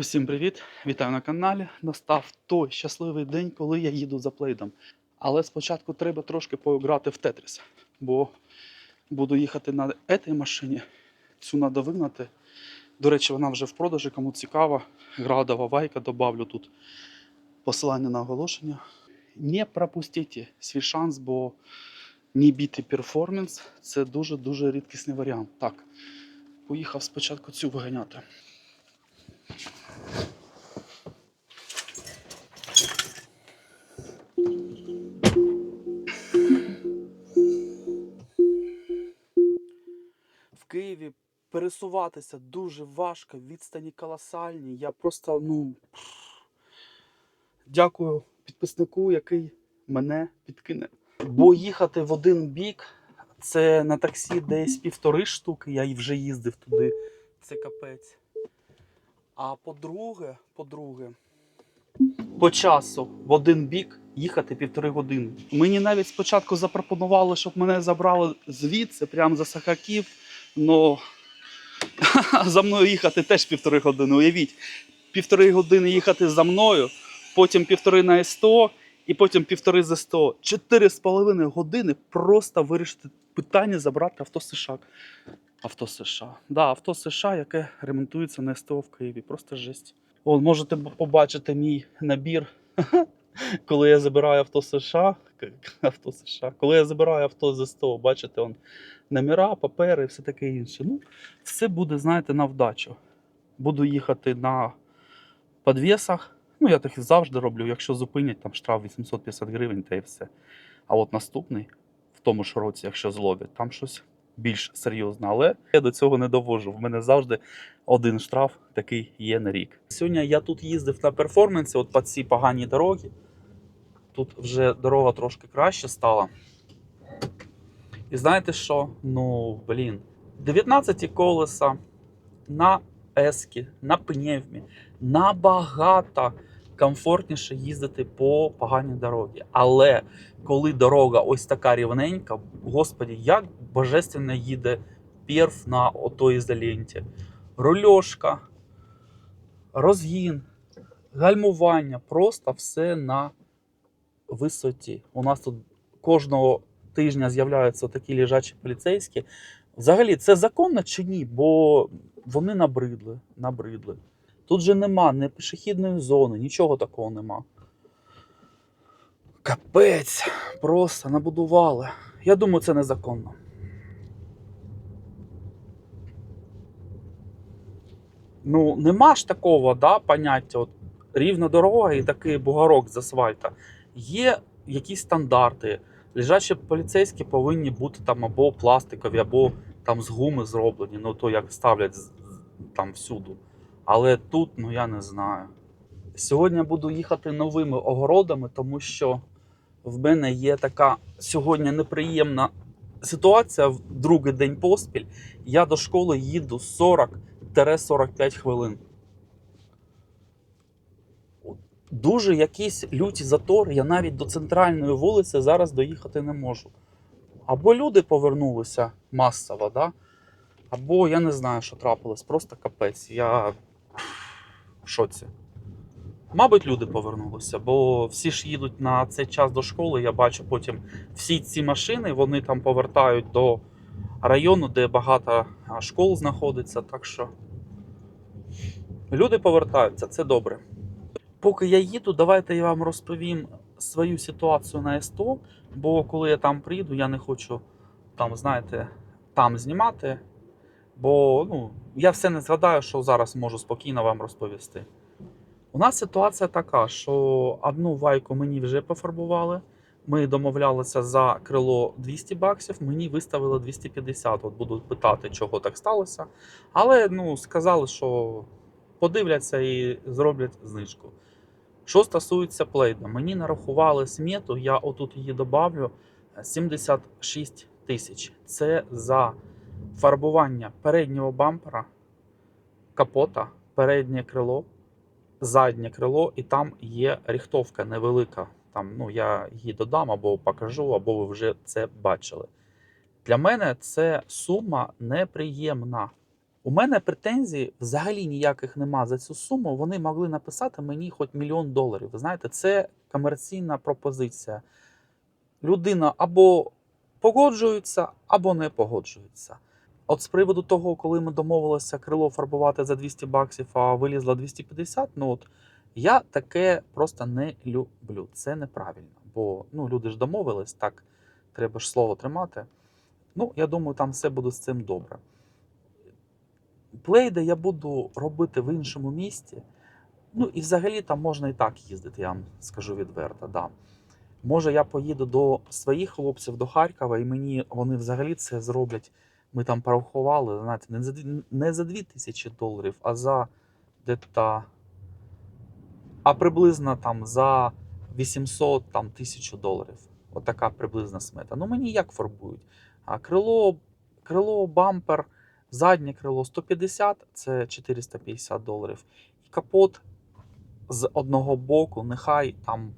Усім привіт! Вітаю на каналі. Настав той щасливий день, коли я їду за плейдом. Але спочатку треба трошки поіграти в Тетріс, бо буду їхати на цій машині. Цю треба вигнати. До речі, вона вже в продажі, кому цікаво. Градова вайка, добавлю тут посилання на оголошення. Не пропустіть свій шанс, бо не бітий перформанс це дуже-дуже рідкісний варіант. Так, поїхав спочатку цю виганяти. В Києві пересуватися дуже важко, відстані колосальні. Я просто, ну. Дякую підписнику, який мене підкине. Бо їхати в один бік це на таксі десь півтори штуки, я вже їздив туди. Це капець. А по-друге, по-друге, по часу в один бік їхати півтори години. Мені навіть спочатку запропонували, щоб мене забрали звідси, прямо за Сахаків. Но за мною їхати теж півтори години. Уявіть, півтори години їхати за мною, потім півтори на СТО, і потім півтори за СТО. Чотири з половиною години просто вирішити питання забрати авто США. Авто США. Да, авто США, яке ремонтується на СТО в Києві. Просто жесть. От, можете побачити мій набір, коли я забираю авто США. Авто США. Коли я забираю авто з СТО, бачите, он, номера, папери і все таке інше. Ну, все буде, знаєте, на вдачу. Буду їхати на підвісах. Ну, я так і завжди роблю. Якщо зупинять, там штраф 850 гривень та і все. А от наступний, в тому ж році, якщо зловлять, там щось більш серйозне. Але я до цього не довожу. В мене завжди один штраф такий є на рік. Сьогодні я тут їздив на перформансі, от по цій поганій дорогі. Тут вже дорога трошки краще стала. І знаєте що? Ну, блін, 19 колеса на ескі, на пневмі набагато комфортніше їздити по поганій дорогі. Але коли дорога ось така рівненька, господі, як божественно їде перф на ото ізоленті. Рульошка, розгін, гальмування, просто все на висоті. У нас тут кожного тижня з'являються такі лежачі поліцейські. Взагалі, це законно чи ні? Бо вони набридли. набридли. Тут же нема ні пішохідної зони, нічого такого нема. Капець, просто набудували. Я думаю, це незаконно. Ну, нема ж такого да, поняття, от, рівна дорога і такий бугорок з асфальта. Є якісь стандарти. Лежачі поліцейські повинні бути там або пластикові, або там з гуми зроблені, ну то як ставлять там всюду. Але тут, ну я не знаю. Сьогодні буду їхати новими огородами, тому що в мене є така сьогодні неприємна ситуація в другий день поспіль. Я до школи їду 40-45 хвилин. Дуже якісь люті затори. Я навіть до центральної вулиці зараз доїхати не можу. Або люди повернулися масово, да? або я не знаю, що трапилось. Просто капець. Я в шоці. Мабуть, люди повернулися, бо всі ж їдуть на цей час до школи. Я бачу потім всі ці машини, вони там повертають до району, де багато школ знаходиться. Так що люди повертаються, це добре. Поки я їду, давайте я вам розповім свою ситуацію на СТО, бо коли я там приїду, я не хочу там, знаєте, там знімати. Бо ну, я все не згадаю, що зараз можу спокійно вам розповісти. У нас ситуація така, що одну вайку мені вже пофарбували. Ми домовлялися за крило 200 баксів, мені виставили 250. От буду питати, чого так сталося. Але ну, сказали, що подивляться і зроблять знижку. Що стосується плейда, мені нарахували смету, я отут її добавлю 76 тисяч. Це за фарбування переднього бампера, капота, переднє крило, заднє крило, і там є ріхтовка невелика. Там, ну, я її додам або покажу, або ви вже це бачили. Для мене це сума неприємна. У мене претензій взагалі ніяких нема за цю суму. Вони могли написати мені хоч мільйон доларів. Ви знаєте, це комерційна пропозиція. Людина або погоджується, або не погоджується. От з приводу того, коли ми домовилися крило фарбувати за 200 баксів, а вилізло 250, ну от я таке просто не люблю. Це неправильно. Бо ну, люди ж домовились, так треба ж слово тримати. Ну, я думаю, там все буде з цим добре. Плейди я буду робити в іншому місті. Ну і взагалі там можна і так їздити, я вам скажу відверто. Да. Може, я поїду до своїх хлопців до Харкова, і мені вони взагалі це зроблять. Ми там порахували, знаєте, не за, не за 2 тисячі доларів, а за де-то, а приблизно там за 800 там, тисячу доларів. Отака приблизна смета. Ну мені як фарбують? А крило, крило, бампер, заднє крило 150, це 450 доларів. І капот з одного боку, нехай там,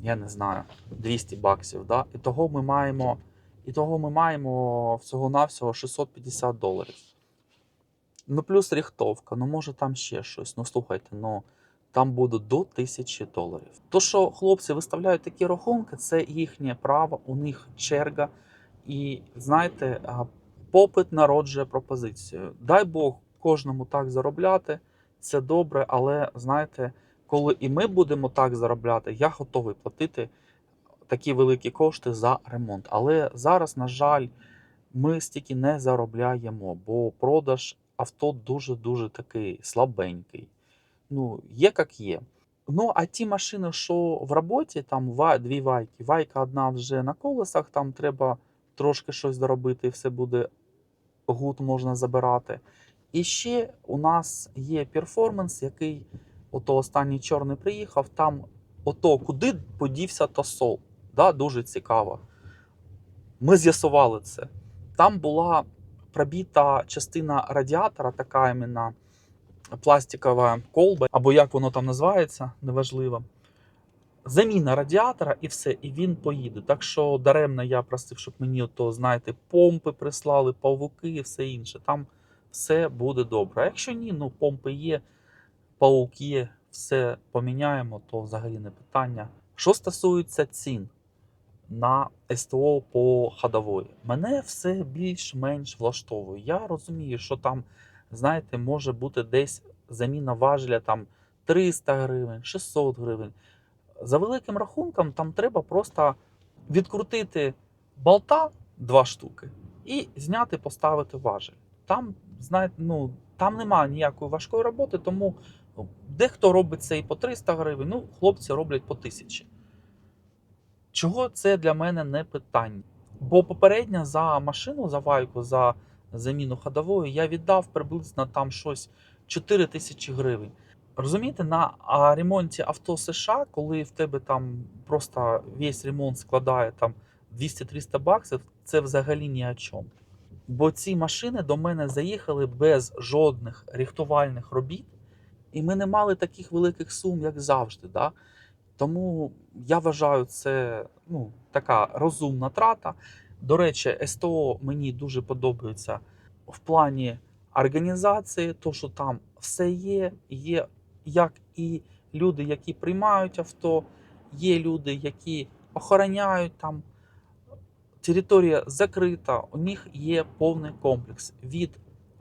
я не знаю, 200 баксів. Да? І того ми маємо, і того ми маємо всього-навсього 650 доларів. Ну, плюс ріхтовка, ну може там ще щось. Ну слухайте, ну там буде до 1000 доларів. То, що хлопці виставляють такі рахунки, це їхнє право, у них черга. І знаєте, попит народжує пропозицію. Дай Бог кожному так заробляти, це добре, але знаєте, коли і ми будемо так заробляти, я готовий платити такі великі кошти за ремонт. Але зараз, на жаль, ми стільки не заробляємо, бо продаж авто дуже-дуже такий слабенький. Ну, є як є. Ну, а ті машини, що в роботі, там дві вайки, вайка одна вже на колесах, там треба трошки щось доробити, і все буде гуд можна забирати. І ще у нас є перформанс, який ото останній чорний приїхав, там ото куди подівся тосол. Да, дуже цікаво. Ми з'ясували це. Там була пробіта частина радіатора, така іменно пластикова колба, або як воно там називається, неважливо. Заміна радіатора і все, і він поїде. Так що даремно я просив, щоб мені ото, знаєте, помпи прислали, павуки і все інше. Там все буде добре. А якщо ні, ну помпи є, паук є, все поміняємо, то взагалі не питання. Що стосується цін на СТО по ходової, мене все більш-менш влаштовує. Я розумію, що там, знаєте, може бути десь заміна важеля там 300 гривень, 600 гривень. За великим рахунком, там треба просто відкрутити болта два штуки і зняти, поставити важель. Там, знаєте, ну, там немає ніякої важкої роботи, тому ну, дехто робить це і по 300 гривень, ну, хлопці роблять по 1000. Чого це для мене не питання? Бо попередньо за машину, за вайку, за заміну ходової я віддав приблизно там щось 4 тисячі гривень. Розумієте, на ремонті авто США, коли в тебе там просто весь ремонт складає там 200-300 баксів, це взагалі ні о чому. Бо ці машини до мене заїхали без жодних рихтувальних робіт, і ми не мали таких великих сум, як завжди. Да? Тому я вважаю, це ну, така розумна трата. До речі, СТО мені дуже подобається в плані організації, то що там все є, є як і люди, які приймають авто, є люди, які охороняють там. Територія закрита, у них є повний комплекс від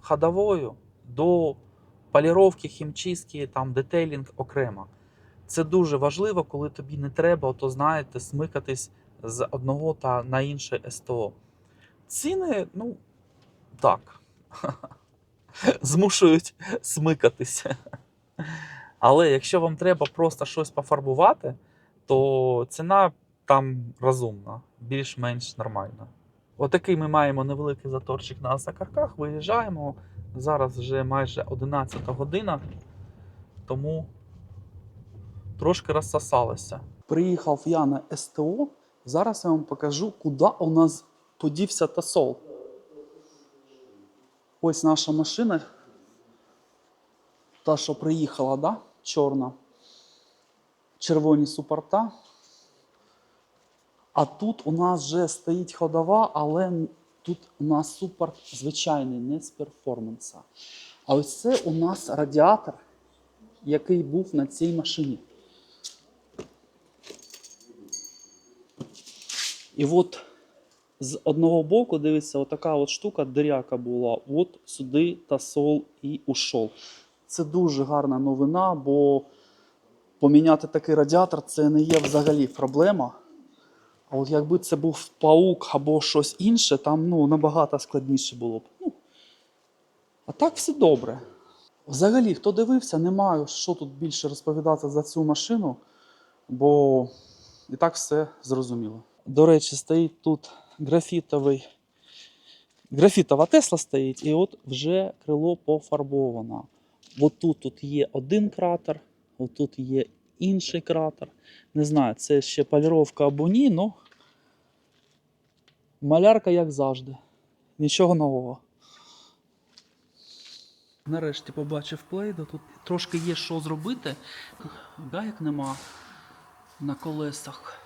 ходової до поліровки, хімчистки, там детейлінг окремо. Це дуже важливо, коли тобі не треба, то знаєте, смикатись з одного та на інше СТО. Ціни, ну так, змушують смикатися. Але якщо вам треба просто щось пофарбувати, то ціна там розумна, більш-менш нормальна. Отакий ми маємо невеликий заторчик на Асакарках, виїжджаємо. Зараз вже майже 11 година, тому трошки розсосалося. Приїхав я на СТО. Зараз я вам покажу, куди у нас подівся тосол. Ось наша машина. Та, що приїхала, да? чорна. Червоні супорта. А тут у нас вже стоїть ходова, але Тут у нас супер звичайний, не з перформанса. А ось це у нас радіатор, який був на цій машині. І от з одного боку, дивіться, отака от штука, диряка була. От сюди тасол і ушов. Це дуже гарна новина, бо поміняти такий радіатор це не є взагалі проблема. А от якби це був паук або щось інше, там ну, набагато складніше було б. Ну, а так все добре. Взагалі, хто дивився, не маю що тут більше розповідати за цю машину, бо і так все зрозуміло. До речі, стоїть тут графітовий. Графітова Тесла стоїть, і от вже крило пофарбовано. От тут, тут є один кратер, от тут є інший кратер. Не знаю, це ще поліровка або ні, ну малярка, як завжди. Нічого нового. Нарешті побачив плейда. Тут трошки є що зробити. Гаєк нема на колесах.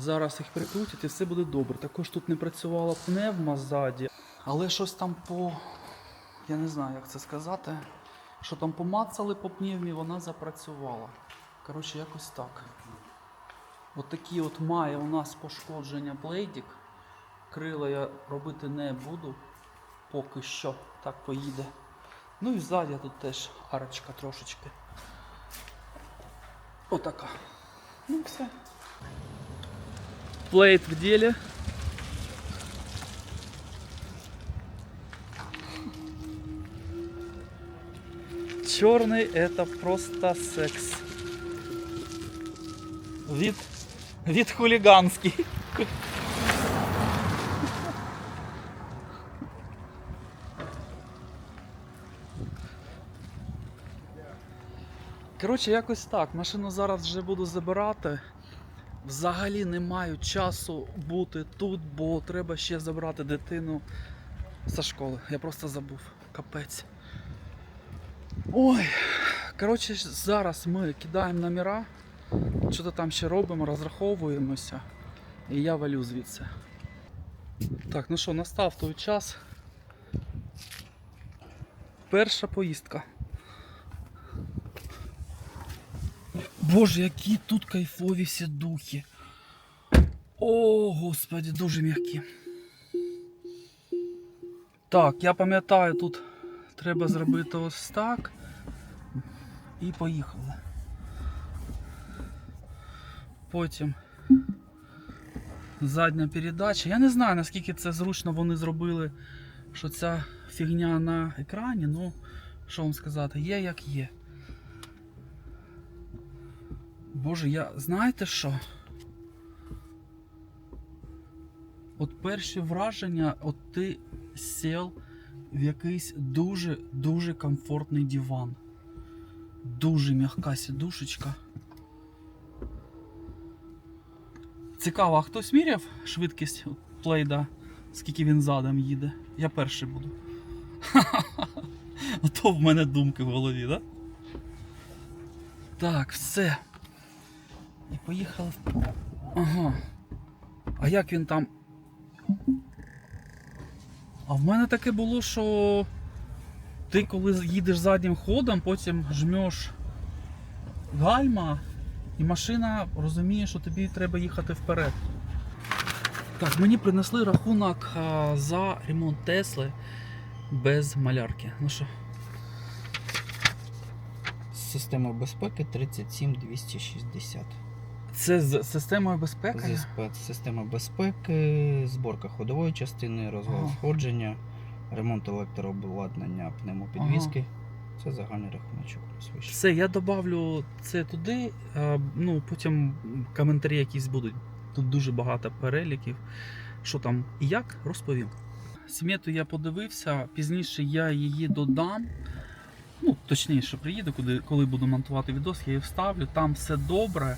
Зараз їх прикрутять і все буде добре. Також тут не працювала пневма ззаді, але щось там по. Я не знаю, як це сказати. Що там помацали по пневмі, вона запрацювала. Коротше, якось так. От такі от має у нас пошкодження плейдік. Крила я робити не буду. Поки що так поїде. Ну і ззаді тут теж арочка трошечки. Отака. Ну все. Плейт в деле. Черный это просто секс. Вид, вид хулиганский. Коротше, якось так. Машину зараз вже буду забирати. Взагалі не маю часу бути тут, бо треба ще забрати дитину зі школи. Я просто забув. Капець. Ой. Коротше, зараз ми кидаємо номера, що то там ще робимо, розраховуємося. І я валю звідси. Так, ну що, настав той час. Перша поїздка. Боже, які тут кайфові сідухи. О, господи, дуже м'які. Так, я пам'ятаю, тут треба зробити ось так. І поїхали. Потім задня передача. Я не знаю, наскільки це зручно вони зробили, що ця фігня на екрані, ну, що вам сказати, є як є. Боже, я знаєте що? От перші враження, от ти сел в якийсь дуже-дуже комфортний диван. Дуже м'яка сідушечка. Цікаво, а хтось міряв швидкість плейда, скільки він задом їде? Я перший буду. Ото в мене думки в голові, так? Да? Так, все. І поїхали. в- Ага. А як він там? А в мене таке було, що ти коли їдеш заднім ходом, потім жмеш гальма, і машина розуміє, що тобі треба їхати вперед. Так, мені принесли рахунок за ремонт Тесли без малярки. Ну що? Система безпеки 37260. Це з системою безпеки? ЗСП Система безпеки, зборка ходової частини, розвал Ага. ремонт електрообладнання пневмопідвізки. Це загальний рахуночок. Все, я добавлю це туди. Ну, потім коментарі якісь будуть. Тут дуже багато переліків. Що там і як, розповім. Смету я подивився, пізніше я її додам. Ну, точніше, приїду, куди, коли буду монтувати відос, я її вставлю. Там все добре.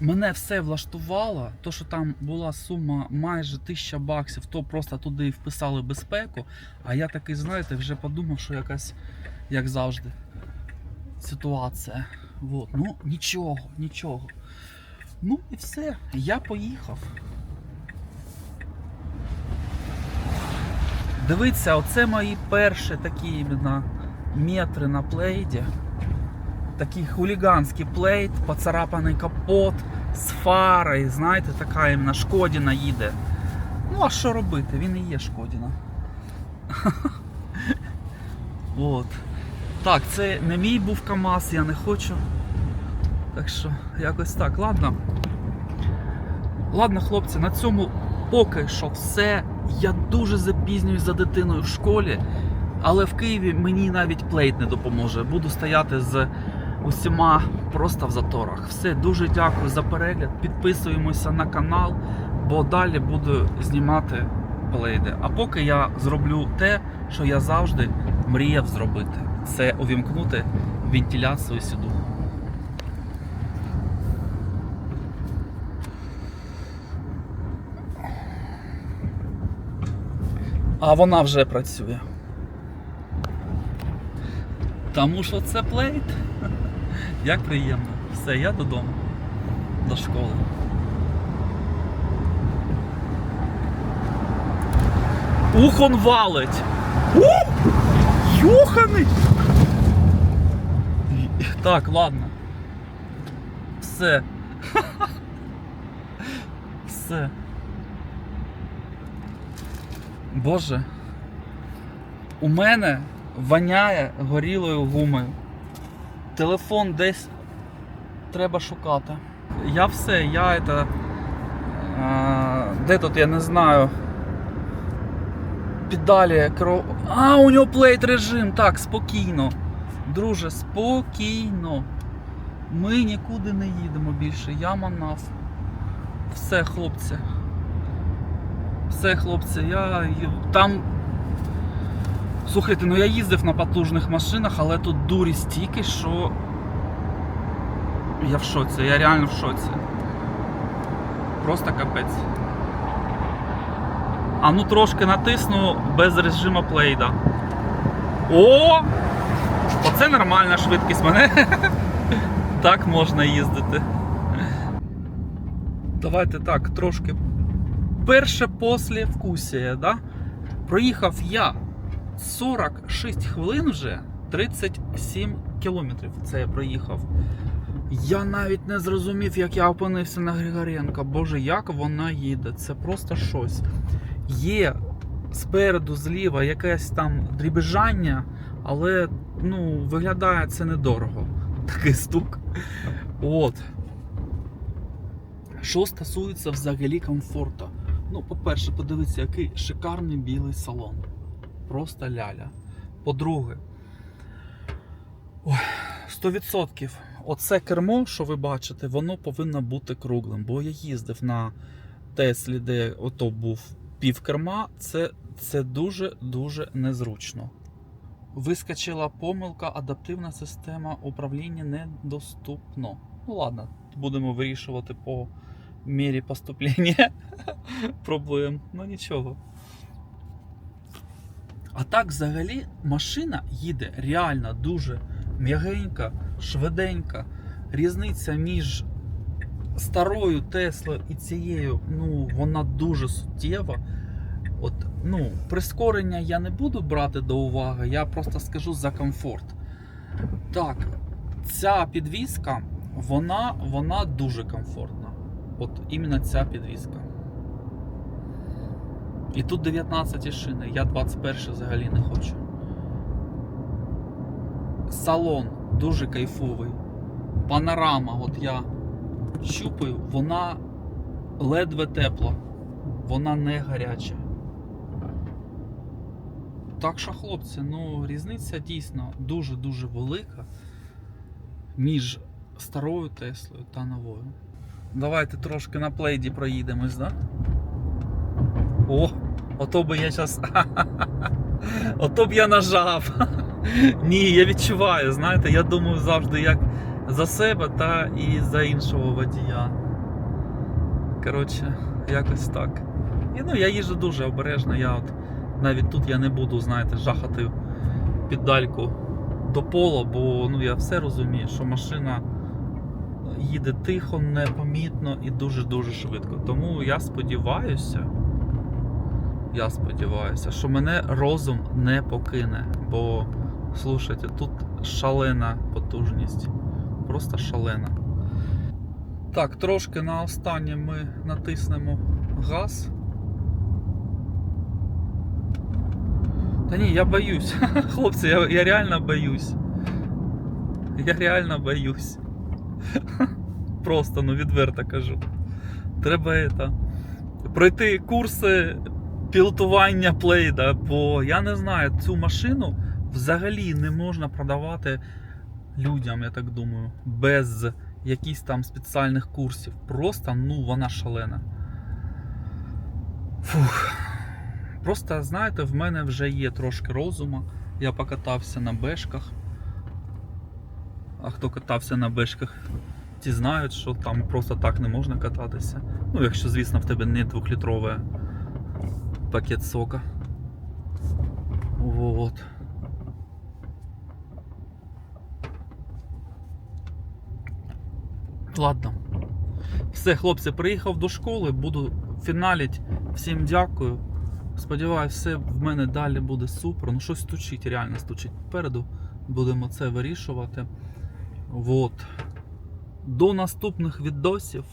Мене все влаштувало. То, що там була сума майже 1000 баксів, то просто туди вписали безпеку. А я такий, знаєте, вже подумав, що якась, як завжди, ситуація. Вот. Ну, нічого, нічого. Ну і все. Я поїхав. Дивіться, оце мої перші такі іменно метри на плейді. Такий хуліганський плейт, поцарапаний капот з фарою, знаєте, така іменно Шкодіна їде. Ну, а що робити? Він і є Шкодіна. От. Так, це не мій був КАМАЗ, я не хочу. Так що, якось так, ладно. Ладно, хлопці, на цьому поки що все. Я дуже запізнююсь за дитиною в школі, але в Києві мені навіть плейт не допоможе. Буду стояти з усіма просто в заторах. Все, дуже дякую за перегляд. Підписуємося на канал, бо далі буду знімати плейди. А поки я зроблю те, що я завжди мріяв зробити. Це увімкнути вентиляцію сюди. А вона вже працює. Тому що це плейт. Як приємно. Все, я додому. До школи. Ух, он валить! Ух! Йоханий! Так, ладно. Все. Все. Боже. У мене воняє горілою гумою. Телефон десь треба шукати. Я все, я это. Де тут, я не знаю. Педалі, кров. А, у нього плейт режим. Так, спокійно. Друже, спокійно. Ми нікуди не їдемо більше. Я манав. Все, хлопці. Все, хлопці, я там. Слухайте, ну я їздив на потужних машинах, але тут дурі стільки, що. Я в шоці, я реально в шоці. Просто капець. А ну трошки натисну без режиму плейда. О! Оце нормальна швидкість мене. Так можна їздити. Давайте так, трошки. Перше після вкусія, да? Проїхав я 46 хвилин вже 37 кілометрів. Це я проїхав. Я навіть не зрозумів, як я опинився на Григоренка. Боже, як вона їде. Це просто щось. Є спереду, зліва якесь там дрібежання, але ну, виглядає це недорого. Такий стук. От. Що стосується взагалі комфорту. Ну, по-перше, подивіться, який шикарний білий салон. Просто ляля. По-друге, 100%. Оце кермо, що ви бачите, воно повинно бути круглим. Бо я їздив на Теслі, де ото був пів керма. Це, дуже-дуже незручно. Вискочила помилка, адаптивна система управління недоступно. Ну ладно, будемо вирішувати по мірі поступлення проблем. Ну нічого. А так, взагалі, машина їде реально дуже м'ягенька, швиденька. Різниця між старою Теслою і цією, ну, вона дуже суттєва. От, ну, прискорення я не буду брати до уваги, я просто скажу за комфорт. Так, ця підвізка, вона, вона дуже комфортна. От іменно ця підвізка. І тут 19 шини, я 21 взагалі не хочу. Салон дуже кайфовий. Панорама, от я щупаю, вона ледве тепла, вона не гаряча. Так що, хлопці, ну різниця дійсно дуже-дуже велика між старою Теслою та новою. Давайте трошки на плейді проїдемось, да? О, ото би я зараз. Ото б я нажав. Ні, я відчуваю, знаєте, я думаю завжди як за себе та і за іншого водія. Коротше, якось так. І ну я їжджу дуже обережно, я от навіть тут я не буду, знаєте, жахати піддальку до пола, бо ну я все розумію, що машина їде тихо, непомітно і дуже-дуже швидко. Тому я сподіваюся, Я сподіваюся, що мене розум не покине. Бо, слушайте, тут шалена потужність. Просто шалена. Так, трошки на останнє ми натиснемо газ. Та ні, я боюсь. Хлопці, я, я реально боюсь. Я реально боюсь. Просто, ну відверто кажу. Треба это, пройти курси пілотування плейда, бо я не знаю, цю машину взагалі не можна продавати людям, я так думаю, без якихось там спеціальних курсів. Просто ну вона шалена. Фух. Просто, знаєте, в мене вже є трошки розуму. Я покатався на бешках. А хто катався на бешках, ті знають, що там просто так не можна кататися. Ну, якщо, звісно, в тебе не двохлітровий пакет сока. Вот. Ладно. Все, хлопці, приїхав до школи, буду фіналіть. Всім дякую. Сподіваюсь, все в мене далі буде супер. Ну, щось стучить, реально стучить попереду. Будемо це вирішувати. Вот. До наступних відосів.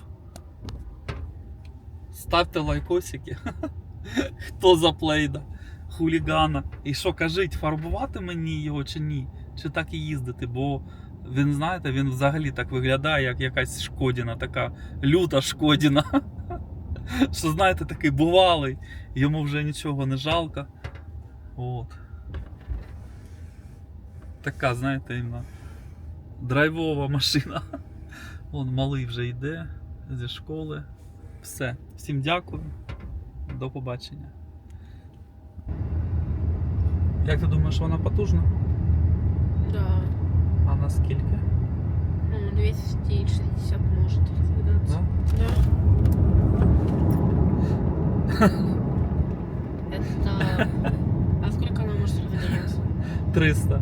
Ставте лайкосики. Хто за плейда, хулігана. І що кажіть, фарбувати мені його чи ні? Чи так і їздити? Бо він, знаєте, він взагалі так виглядає, як якась шкодіна, така люта шкодіна. Що, знаєте, такий бувалий, йому вже нічого не жалко. От. Така, знаєте, іменно драйвова машина. Вон малий вже йде зі школи. Все. Всім дякую. До побачення. Як ти думаєш, вона потужна? Да. А наскільки? Ну, 260 может выдаться. Да? Да. Это... А сколько она может выдаваться? 300.